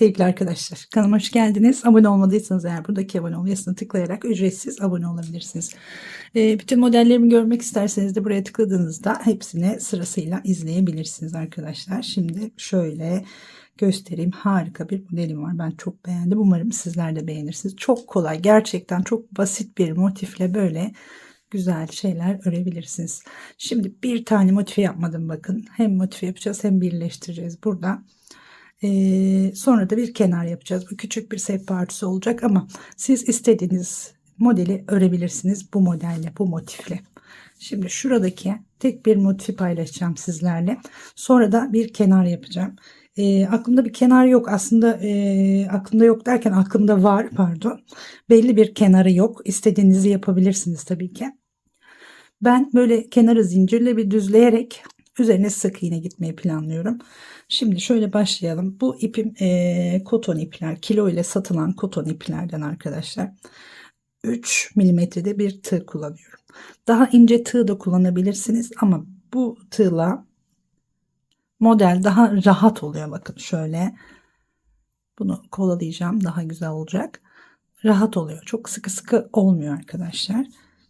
Sevgili arkadaşlar. Kanalıma hoş geldiniz. Abone olmadıysanız eğer buradaki abone ol yazısına tıklayarak ücretsiz abone olabilirsiniz. Ee, bütün modellerimi görmek isterseniz de buraya tıkladığınızda hepsini sırasıyla izleyebilirsiniz arkadaşlar. Şimdi şöyle göstereyim. Harika bir modelim var. Ben çok beğendim. Umarım sizler de beğenirsiniz. Çok kolay. Gerçekten çok basit bir motifle böyle güzel şeyler örebilirsiniz. Şimdi bir tane motife yapmadım bakın. Hem motife yapacağız hem birleştireceğiz. Burada ee, sonra da bir kenar yapacağız. Bu küçük bir örtüsü olacak ama siz istediğiniz modeli örebilirsiniz bu modelle, bu motifle. Şimdi şuradaki tek bir motifi paylaşacağım sizlerle. Sonra da bir kenar yapacağım. E, aklımda bir kenar yok. Aslında e, aklımda yok derken aklımda var pardon. Belli bir kenarı yok. İstediğinizi yapabilirsiniz tabii ki. Ben böyle kenarı zincirle bir düzleyerek üzerine sık iğne gitmeyi planlıyorum. Şimdi şöyle başlayalım. Bu ipim e, koton ipler. Kilo ile satılan koton iplerden arkadaşlar. 3 milimetrede bir tığ kullanıyorum. Daha ince tığ da kullanabilirsiniz ama bu tığla model daha rahat oluyor. Bakın şöyle. Bunu kovalayacağım. Daha güzel olacak. Rahat oluyor. Çok sıkı sıkı olmuyor arkadaşlar.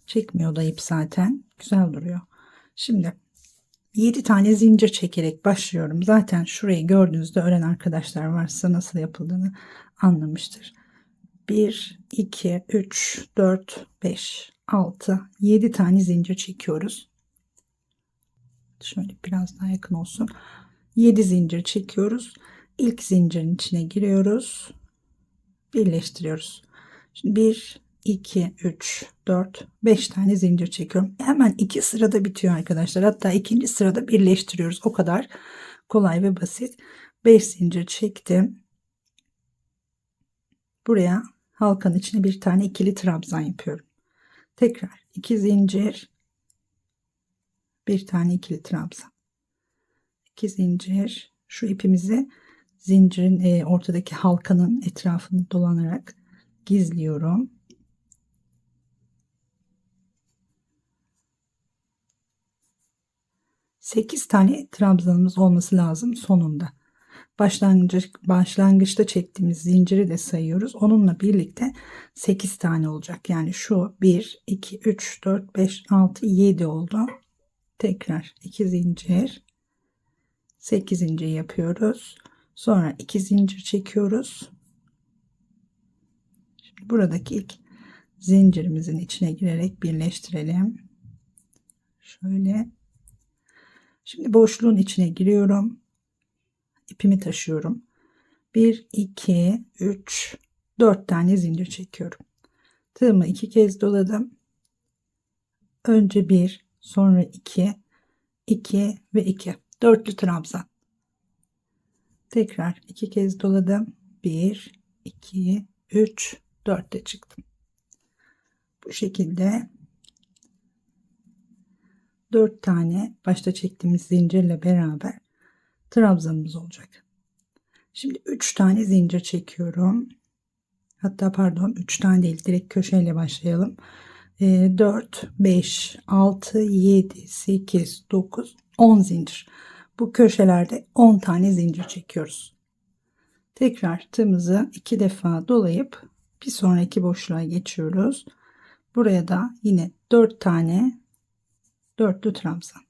Çekmiyor da ip zaten. Güzel duruyor. Şimdi 7 tane zincir çekerek başlıyorum. Zaten şurayı gördüğünüzde öğren arkadaşlar varsa nasıl yapıldığını anlamıştır. 1, 2, 3, 4, 5, 6, 7 tane zincir çekiyoruz. Şöyle biraz daha yakın olsun. 7 zincir çekiyoruz. İlk zincirin içine giriyoruz. Birleştiriyoruz. Şimdi 1, 2, 3, 4, 5 tane zincir çekiyorum. Hemen iki sırada bitiyor arkadaşlar. Hatta ikinci sırada birleştiriyoruz. O kadar kolay ve basit. 5 zincir çektim. Buraya halkanın içine bir tane ikili trabzan yapıyorum. Tekrar 2 zincir. Bir tane ikili trabzan. 2 zincir. Şu ipimizi zincirin e, ortadaki halkanın etrafını dolanarak gizliyorum. 8 tane trabzanımız olması lazım sonunda. Başlangıç, başlangıçta çektiğimiz zinciri de sayıyoruz. Onunla birlikte 8 tane olacak. Yani şu 1, 2, 3, 4, 5, 6, 7 oldu. Tekrar 2 zincir. 8 zincir yapıyoruz. Sonra 2 zincir çekiyoruz. Şimdi buradaki ilk zincirimizin içine girerek birleştirelim. Şöyle Şimdi boşluğun içine giriyorum. İpimi taşıyorum. 1, 2, 3, 4 tane zincir çekiyorum. Tığımı iki kez doladım. Önce 1, sonra 2, 2 ve 2. Dörtlü trabzan. Tekrar iki kez doladım. 1, 2, 3, 4'te çıktım. Bu şekilde 4 tane başta çektiğimiz zincirle beraber trabzanımız olacak. Şimdi 3 tane zincir çekiyorum. Hatta pardon 3 tane değil direkt köşeyle başlayalım. 4, 5, 6, 7, 8, 9, 10 zincir. Bu köşelerde 10 tane zincir çekiyoruz. Tekrar tığımızı iki defa dolayıp bir sonraki boşluğa geçiyoruz. Buraya da yine 4 tane dörtlü trabzan.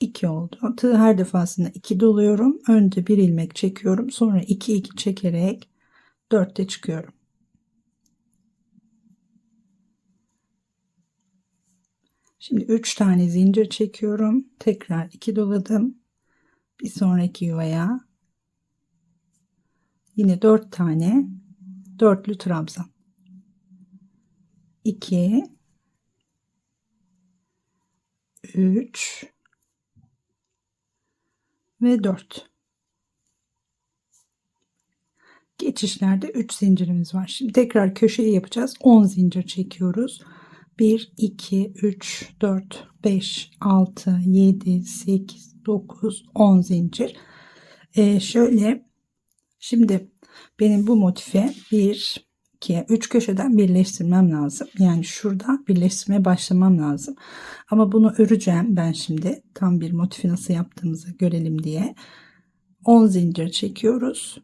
İki oldu. Tığ her defasında iki doluyorum. Önce bir ilmek çekiyorum. Sonra iki iki çekerek dörtte çıkıyorum. Şimdi üç tane zincir çekiyorum. Tekrar iki doladım. Bir sonraki yuvaya yine dört tane dörtlü trabzan. 2 3 ve 4 geçişlerde 3 zincirimiz var. Şimdi tekrar köşeyi yapacağız. 10 zincir çekiyoruz. 1 2 3 4 5 6 7 8 9 10 zincir. Ee, şöyle şimdi benim bu motife 1 2 3 köşeden birleştirmem lazım. Yani şurada birleştirmeye başlamam lazım. Ama bunu öreceğim ben şimdi. Tam bir motifi nasıl yaptığımızı görelim diye. 10 zincir çekiyoruz.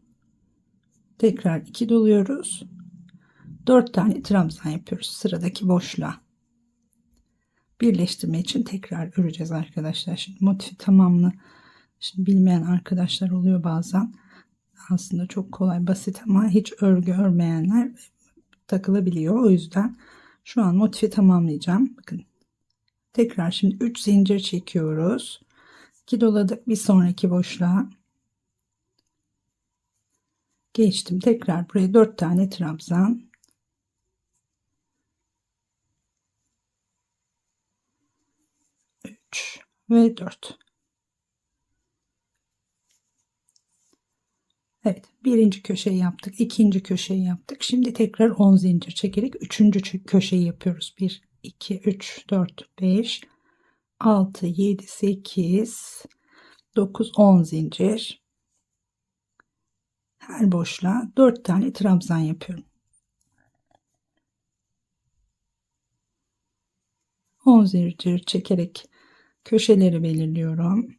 Tekrar 2 doluyoruz. 4 tane trabzan yapıyoruz sıradaki boşluğa. Birleştirme için tekrar öreceğiz arkadaşlar. Şimdi motifi tamamını şimdi bilmeyen arkadaşlar oluyor bazen. Aslında çok kolay basit ama hiç örgü örmeyenler takılabiliyor. O yüzden şu an motifi tamamlayacağım. Bakın tekrar şimdi 3 zincir çekiyoruz. 2 doladık bir sonraki boşluğa. Geçtim. Tekrar buraya 4 tane trabzan. 3 ve 4. Evet, birinci köşeyi yaptık, ikinci köşeyi yaptık. Şimdi tekrar 10 zincir çekerek üçüncü köşeyi yapıyoruz. 1, 2, 3, 4, 5, 6, 7, 8, 9, 10 zincir. Her boşluğa 4 tane trabzan yapıyorum. 10 zincir çekerek köşeleri belirliyorum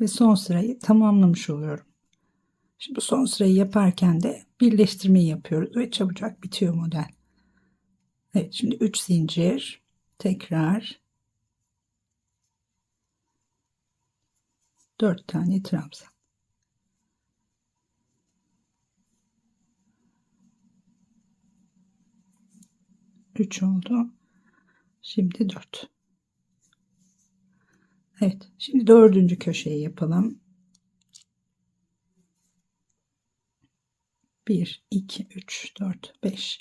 ve son sırayı tamamlamış oluyorum. Şimdi son sırayı yaparken de birleştirmeyi yapıyoruz ve çabucak bitiyor model. Evet şimdi 3 zincir tekrar 4 tane trabzan. Üç oldu. Şimdi dört. Evet. Şimdi dördüncü köşeyi yapalım. 1, 2, 3, 4, 5,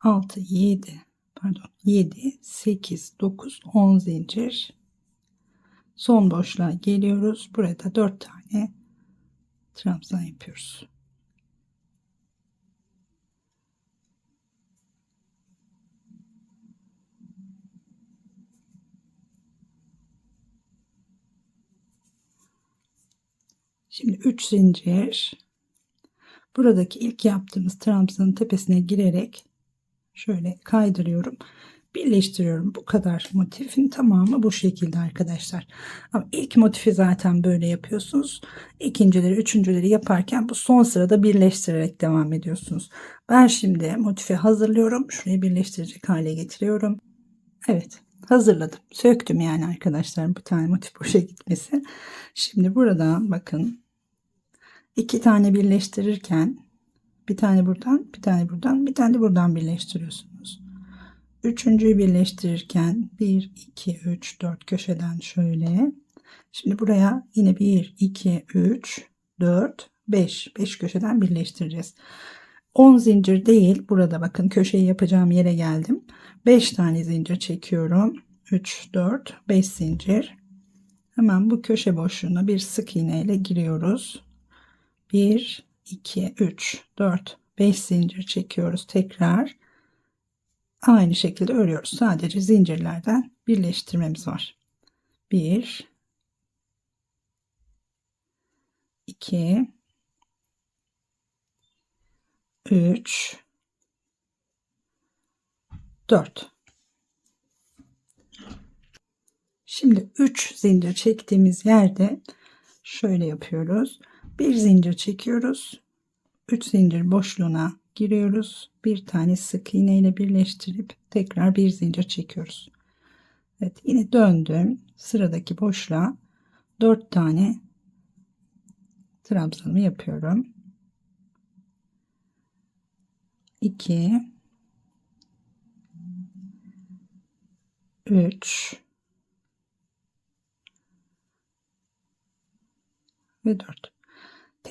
6, 7, pardon 7, 8, 9, 10 zincir. Son boşluğa geliyoruz. Burada 4 tane trabzan yapıyoruz. Şimdi 3 zincir. Buradaki ilk yaptığımız trabzanın tepesine girerek şöyle kaydırıyorum. Birleştiriyorum. Bu kadar motifin tamamı bu şekilde arkadaşlar. Ama ilk motifi zaten böyle yapıyorsunuz. İkincileri, üçüncüleri yaparken bu son sırada birleştirerek devam ediyorsunuz. Ben şimdi motifi hazırlıyorum. Şurayı birleştirecek hale getiriyorum. Evet hazırladım. Söktüm yani arkadaşlar bu tane motif boşa gitmesi. Şimdi buradan bakın iki tane birleştirirken bir tane buradan bir tane buradan bir tane de buradan birleştiriyorsunuz. Üçüncüyü birleştirirken 1 2 3 4 köşeden şöyle. Şimdi buraya yine 1 2 3 4 5 5 köşeden birleştireceğiz. 10 zincir değil burada bakın köşeyi yapacağım yere geldim. 5 tane zincir çekiyorum. 3 4 5 zincir. Hemen bu köşe boşluğuna bir sık iğne ile giriyoruz. 1 2 3 4 5 zincir çekiyoruz tekrar. Aynı şekilde örüyoruz. Sadece zincirlerden birleştirmemiz var. 1 2 3 4 Şimdi 3 zincir çektiğimiz yerde şöyle yapıyoruz bir zincir çekiyoruz. 3 zincir boşluğuna giriyoruz. Bir tane sık iğne ile birleştirip tekrar bir zincir çekiyoruz. Evet yine döndüm. Sıradaki boşluğa 4 tane trabzanımı yapıyorum. 2 3 ve 4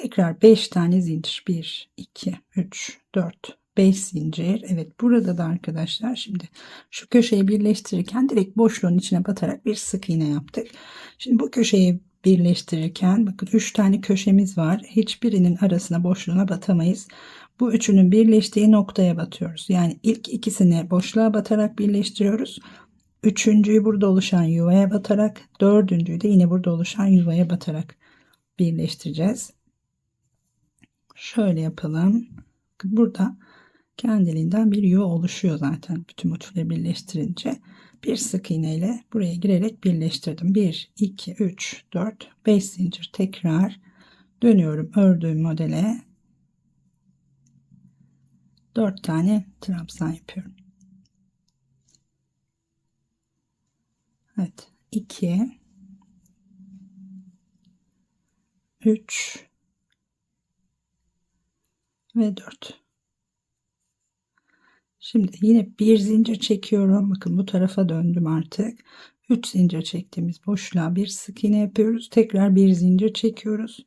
Tekrar 5 tane zincir. 1, 2, 3, 4, 5 zincir. Evet burada da arkadaşlar şimdi şu köşeyi birleştirirken direkt boşluğun içine batarak bir sık iğne yaptık. Şimdi bu köşeyi birleştirirken bakın 3 tane köşemiz var. Hiçbirinin arasına boşluğuna batamayız. Bu üçünün birleştiği noktaya batıyoruz. Yani ilk ikisini boşluğa batarak birleştiriyoruz. Üçüncüyü burada oluşan yuvaya batarak, dördüncüyü de yine burada oluşan yuvaya batarak birleştireceğiz. Şöyle yapalım. Burada kendiliğinden bir yuva oluşuyor zaten bütün motifleri birleştirince. Bir sık iğne ile buraya girerek birleştirdim. 1, 2, 3, 4, 5 zincir tekrar dönüyorum ördüğüm modele. 4 tane trabzan yapıyorum. Evet. 2 3 ve 4 Şimdi yine bir zincir çekiyorum. Bakın bu tarafa döndüm artık. 3 zincir çektiğimiz boşluğa bir sık iğne yapıyoruz. Tekrar bir zincir çekiyoruz.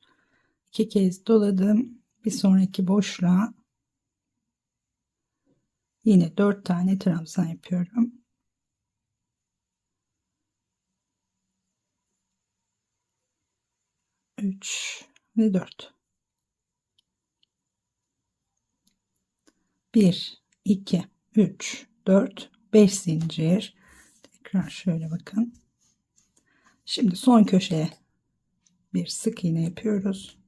İki kez doladım. Bir sonraki boşluğa yine 4 tane trabzan yapıyorum. Üç ve dört. Bir, 2, 3, 4, 5 zincir. Tekrar şöyle bakın. Şimdi son köşeye bir sık iğne yapıyoruz.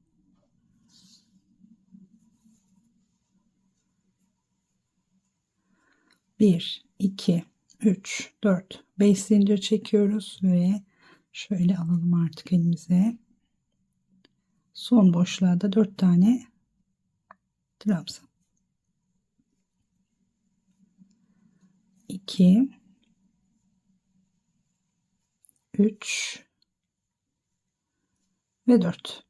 Bir, iki, üç, dört, beş zincir çekiyoruz ve şöyle alalım artık elimize. Son boşluğa da dört tane trabzan. 2 3 ve 4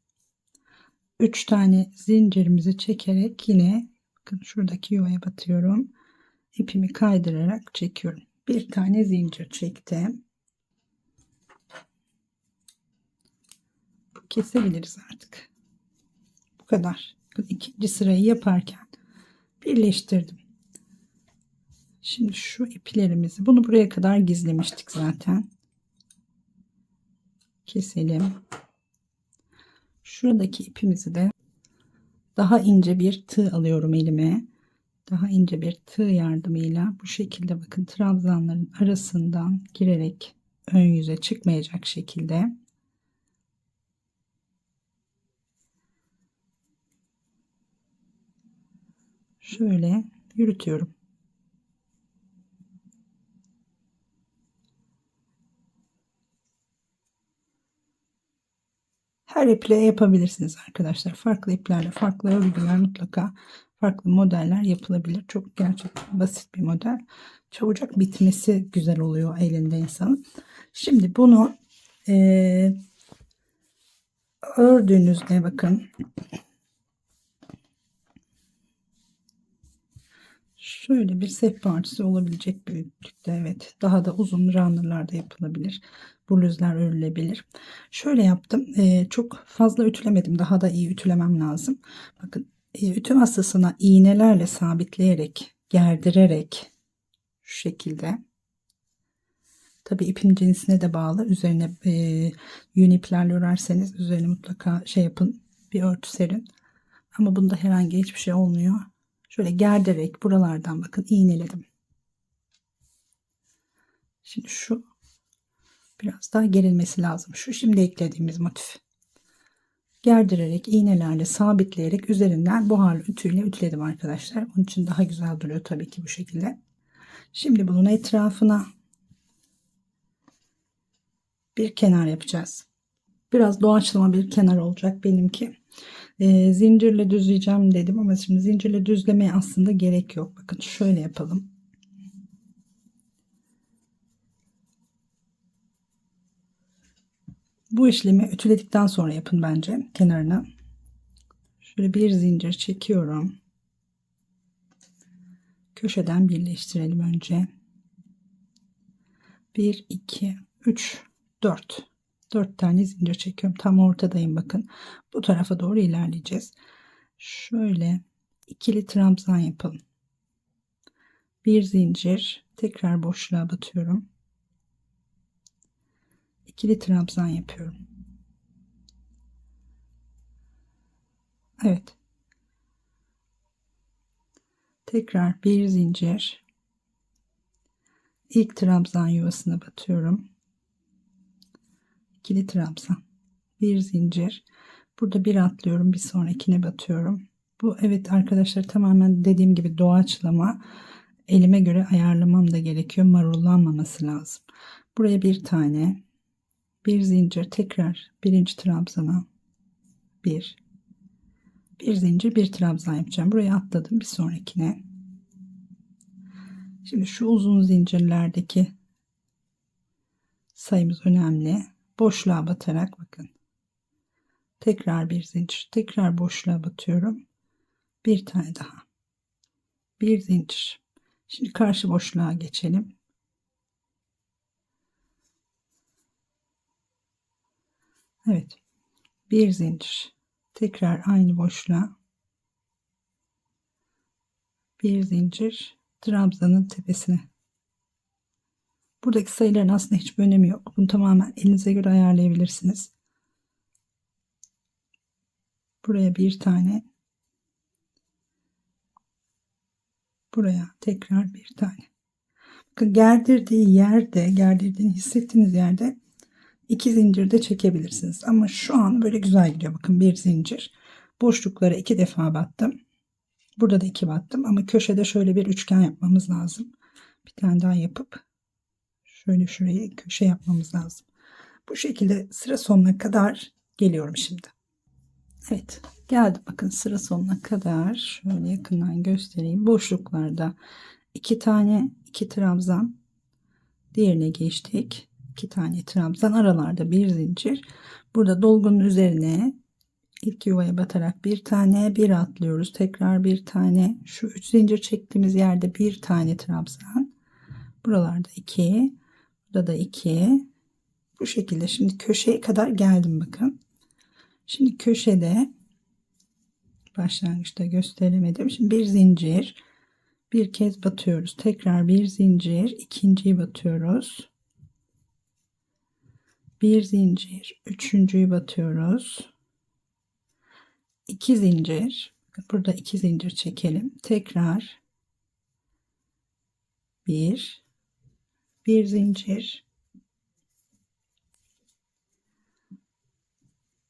3 tane zincirimizi çekerek yine bakın şuradaki yuvaya batıyorum. İpimi kaydırarak çekiyorum. Bir tane zincir çektim. Kesebiliriz artık. Bu kadar. İkinci sırayı yaparken birleştirdim Şimdi şu iplerimizi bunu buraya kadar gizlemiştik zaten. Keselim. Şuradaki ipimizi de daha ince bir tığ alıyorum elime. Daha ince bir tığ yardımıyla bu şekilde bakın trabzanların arasından girerek ön yüze çıkmayacak şekilde şöyle yürütüyorum. Her iple yapabilirsiniz arkadaşlar. Farklı iplerle, farklı örgüler mutlaka farklı modeller yapılabilir. Çok gerçekten basit bir model. Çabucak bitmesi güzel oluyor elinde insanın. Şimdi bunu e, ördüğünüzde bakın şöyle bir sehpacısı olabilecek büyüklükte evet daha da uzun runnerlarda yapılabilir bluzlar örülebilir. Şöyle yaptım. E, çok fazla ütülemedim. Daha da iyi ütülemem lazım. Bakın e, ütü masasına iğnelerle sabitleyerek, gerdirerek şu şekilde. Tabi ipin cinsine de bağlı. Üzerine e, yün iplerle örerseniz üzerine mutlaka şey yapın. Bir örtü serin. Ama bunda herhangi hiçbir şey olmuyor. Şöyle gerderek buralardan bakın iğneledim. Şimdi şu Biraz daha gerilmesi lazım. Şu şimdi eklediğimiz motif. Gerdirerek, iğnelerle sabitleyerek üzerinden buharlı ütüyle ütüledim arkadaşlar. Onun için daha güzel duruyor tabii ki bu şekilde. Şimdi bunun etrafına bir kenar yapacağız. Biraz doğaçlama bir kenar olacak benimki. E, zincirle düzleyeceğim dedim ama şimdi zincirle düzlemeye aslında gerek yok. Bakın şöyle yapalım. Bu işlemi ütüledikten sonra yapın bence kenarına. Şöyle bir zincir çekiyorum. Köşeden birleştirelim önce. 1 2 3 4 4 tane zincir çekiyorum. Tam ortadayım bakın. Bu tarafa doğru ilerleyeceğiz. Şöyle ikili trabzan yapalım. Bir zincir tekrar boşluğa batıyorum ikili trabzan yapıyorum. Evet. Tekrar bir zincir. İlk trabzan yuvasına batıyorum. İkili trabzan. Bir zincir. Burada bir atlıyorum, bir sonrakine batıyorum. Bu evet arkadaşlar tamamen dediğim gibi doğaçlama. Elime göre ayarlamam da gerekiyor. Marullanmaması lazım. Buraya bir tane bir zincir tekrar birinci trabzana bir bir zincir bir trabzan yapacağım. Buraya atladım bir sonrakine. Şimdi şu uzun zincirlerdeki sayımız önemli. Boşluğa batarak bakın. Tekrar bir zincir. Tekrar boşluğa batıyorum. Bir tane daha. Bir zincir. Şimdi karşı boşluğa geçelim. Evet. Bir zincir. Tekrar aynı boşluğa. Bir zincir. Trabzanın tepesine. Buradaki sayıların aslında hiçbir önemi yok. Bunu tamamen elinize göre ayarlayabilirsiniz. Buraya bir tane. Buraya tekrar bir tane. Bakın gerdirdiği yerde, gerdirdiğini hissettiğiniz yerde iki zincir de çekebilirsiniz. Ama şu an böyle güzel gidiyor. Bakın bir zincir. Boşluklara iki defa battım. Burada da iki battım. Ama köşede şöyle bir üçgen yapmamız lazım. Bir tane daha yapıp şöyle şurayı köşe yapmamız lazım. Bu şekilde sıra sonuna kadar geliyorum şimdi. Evet geldim bakın sıra sonuna kadar şöyle yakından göstereyim. Boşluklarda iki tane iki trabzan diğerine geçtik. iki tane trabzan aralarda bir zincir. Burada dolgunun üzerine ilk yuvaya batarak bir tane bir atlıyoruz. Tekrar bir tane şu üç zincir çektiğimiz yerde bir tane trabzan. Buralarda iki. Burada da iki. Bu şekilde şimdi köşeye kadar geldim bakın. Şimdi köşede başlangıçta gösteremedim. Şimdi bir zincir bir kez batıyoruz. Tekrar bir zincir, ikinciyi batıyoruz. Bir zincir, üçüncüyü batıyoruz. İki zincir. Burada iki zincir çekelim. Tekrar bir, bir zincir,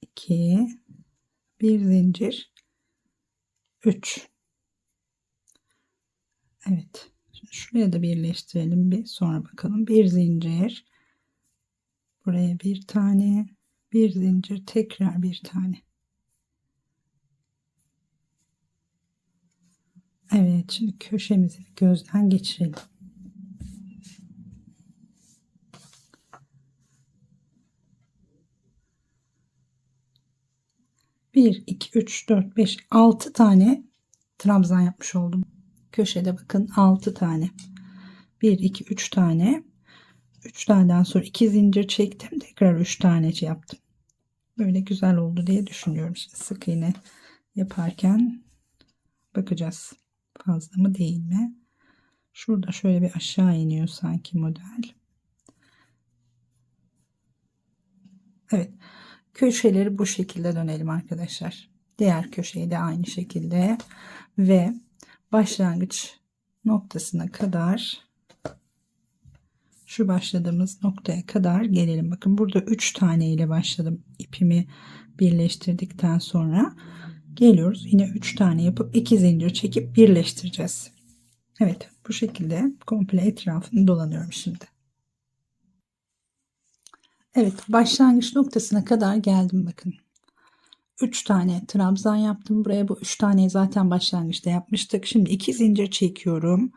2 bir zincir. 3 Evet Şimdi şuraya da birleştirelim. Bir sonra bakalım. Bir zincir. Buraya bir tane. Bir zincir tekrar bir tane. Evet şimdi köşemizi gözden geçirelim 1, 2, 3, 4, 5, 6 tane trabzan yapmış oldum. Köşede bakın 6 tane. 1, 2, 3 tane. 3 taneden sonra 2 zincir çektim. Tekrar 3 tane yaptım. Böyle güzel oldu diye düşünüyorum. Şimdi sık iğne yaparken bakacağız. Fazla mı değil mi? Şurada şöyle bir aşağı iniyor sanki model. Evet. Köşeleri bu şekilde dönelim arkadaşlar. Diğer köşeyi de aynı şekilde ve başlangıç noktasına kadar şu başladığımız noktaya kadar gelelim. Bakın burada 3 tane ile başladım. ipimi birleştirdikten sonra geliyoruz. Yine 3 tane yapıp 2 zincir çekip birleştireceğiz. Evet bu şekilde komple etrafını dolanıyorum şimdi. Evet başlangıç noktasına kadar geldim bakın. 3 tane trabzan yaptım. Buraya bu 3 taneyi zaten başlangıçta yapmıştık. Şimdi 2 zincir çekiyorum.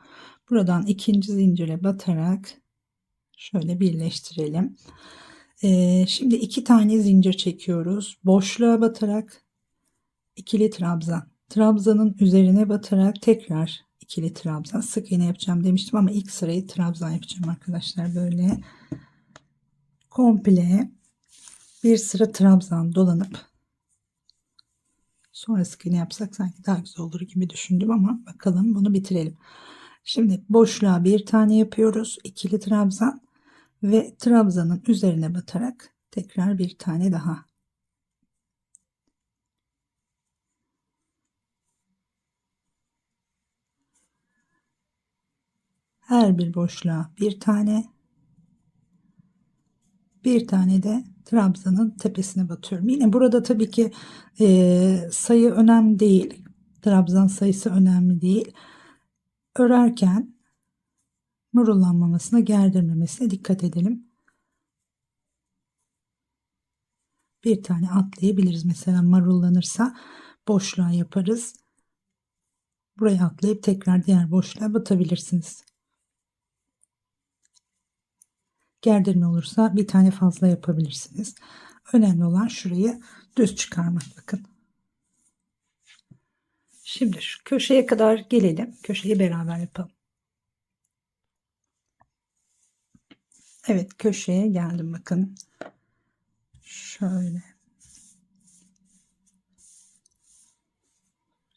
Buradan ikinci zincire batarak şöyle birleştirelim. Ee, şimdi 2 tane zincir çekiyoruz. Boşluğa batarak ikili trabzan. Trabzanın üzerine batarak tekrar ikili trabzan. Sık iğne yapacağım demiştim ama ilk sırayı trabzan yapacağım arkadaşlar. Böyle komple bir sıra trabzan dolanıp sonra sıkını yapsak sanki daha güzel olur gibi düşündüm ama bakalım bunu bitirelim. Şimdi boşluğa bir tane yapıyoruz. ikili trabzan ve trabzanın üzerine batarak tekrar bir tane daha. Her bir boşluğa bir tane bir tane de trabzanın tepesine batıyorum. Yine burada tabii ki e, sayı önemli değil. Trabzan sayısı önemli değil. Örerken murullanmamasına, gerdirmemesine dikkat edelim. Bir tane atlayabiliriz. Mesela marullanırsa boşluğa yaparız. Buraya atlayıp tekrar diğer boşluğa batabilirsiniz. Gerdirme olursa bir tane fazla yapabilirsiniz. Önemli olan şurayı düz çıkarmak bakın. Şimdi şu köşeye kadar gelelim. Köşeyi beraber yapalım. Evet köşeye geldim bakın. Şöyle.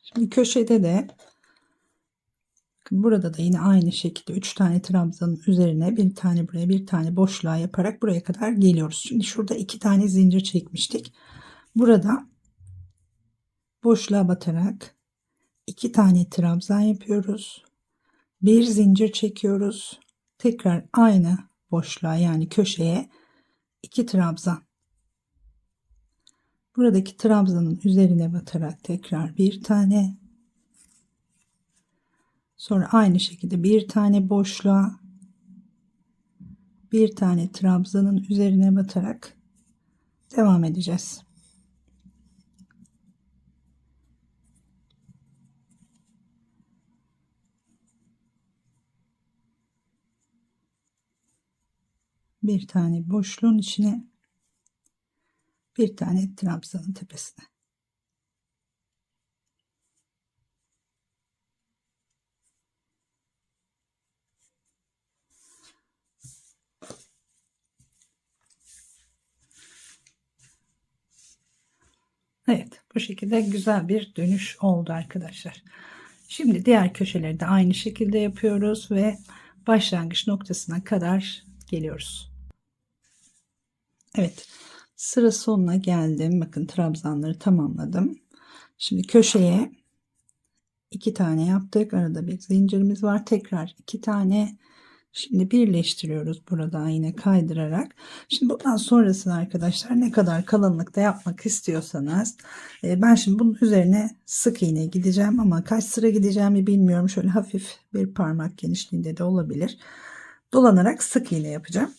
Şimdi köşede de burada da yine aynı şekilde 3 tane trabzanın üzerine bir tane buraya bir tane boşluğa yaparak buraya kadar geliyoruz. Şimdi şurada iki tane zincir çekmiştik. Burada boşluğa batarak iki tane trabzan yapıyoruz. Bir zincir çekiyoruz. Tekrar aynı boşluğa yani köşeye iki trabzan. Buradaki trabzanın üzerine batarak tekrar bir tane. Sonra aynı şekilde bir tane boşluğa bir tane trabzanın üzerine batarak devam edeceğiz. bir tane boşluğun içine bir tane trabzanın tepesine. Evet bu şekilde güzel bir dönüş oldu arkadaşlar. Şimdi diğer köşeleri de aynı şekilde yapıyoruz ve başlangıç noktasına kadar geliyoruz. Evet sıra sonuna geldim. Bakın trabzanları tamamladım. Şimdi köşeye iki tane yaptık. Arada bir zincirimiz var. Tekrar iki tane. Şimdi birleştiriyoruz burada yine kaydırarak. Şimdi bundan sonrasını arkadaşlar ne kadar kalınlıkta yapmak istiyorsanız e, ben şimdi bunun üzerine sık iğne gideceğim ama kaç sıra gideceğimi bilmiyorum. Şöyle hafif bir parmak genişliğinde de olabilir. Dolanarak sık iğne yapacağım.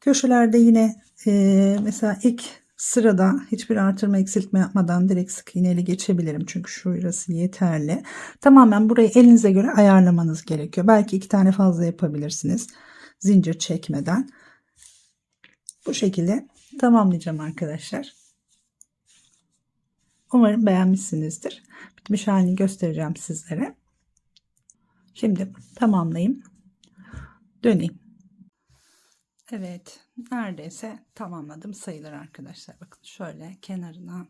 Köşelerde yine e, mesela ilk sırada hiçbir artırma eksiltme yapmadan direkt sık iğneyle geçebilirim. Çünkü şurası yeterli. Tamamen burayı elinize göre ayarlamanız gerekiyor. Belki iki tane fazla yapabilirsiniz. Zincir çekmeden. Bu şekilde tamamlayacağım arkadaşlar. Umarım beğenmişsinizdir. Bitmiş halini göstereceğim sizlere. Şimdi tamamlayayım. Döneyim. Evet neredeyse tamamladım sayılır arkadaşlar. Bakın şöyle kenarına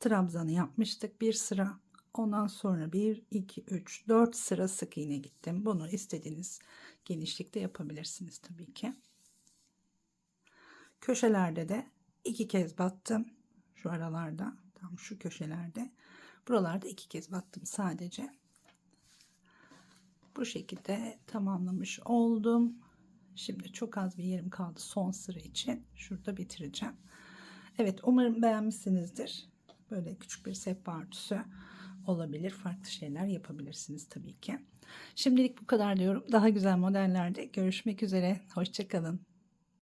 trabzanı yapmıştık bir sıra. Ondan sonra 1, 2, 3, 4 sıra sık iğne gittim. Bunu istediğiniz genişlikte yapabilirsiniz tabii ki. Köşelerde de iki kez battım. Şu aralarda tam şu köşelerde. Buralarda iki kez battım sadece. Bu şekilde tamamlamış oldum. Şimdi çok az bir yerim kaldı son sıra için. Şurada bitireceğim. Evet umarım beğenmişsinizdir. Böyle küçük bir sehpa örtüsü olabilir. Farklı şeyler yapabilirsiniz tabii ki. Şimdilik bu kadar diyorum. Daha güzel modellerde görüşmek üzere. Hoşçakalın.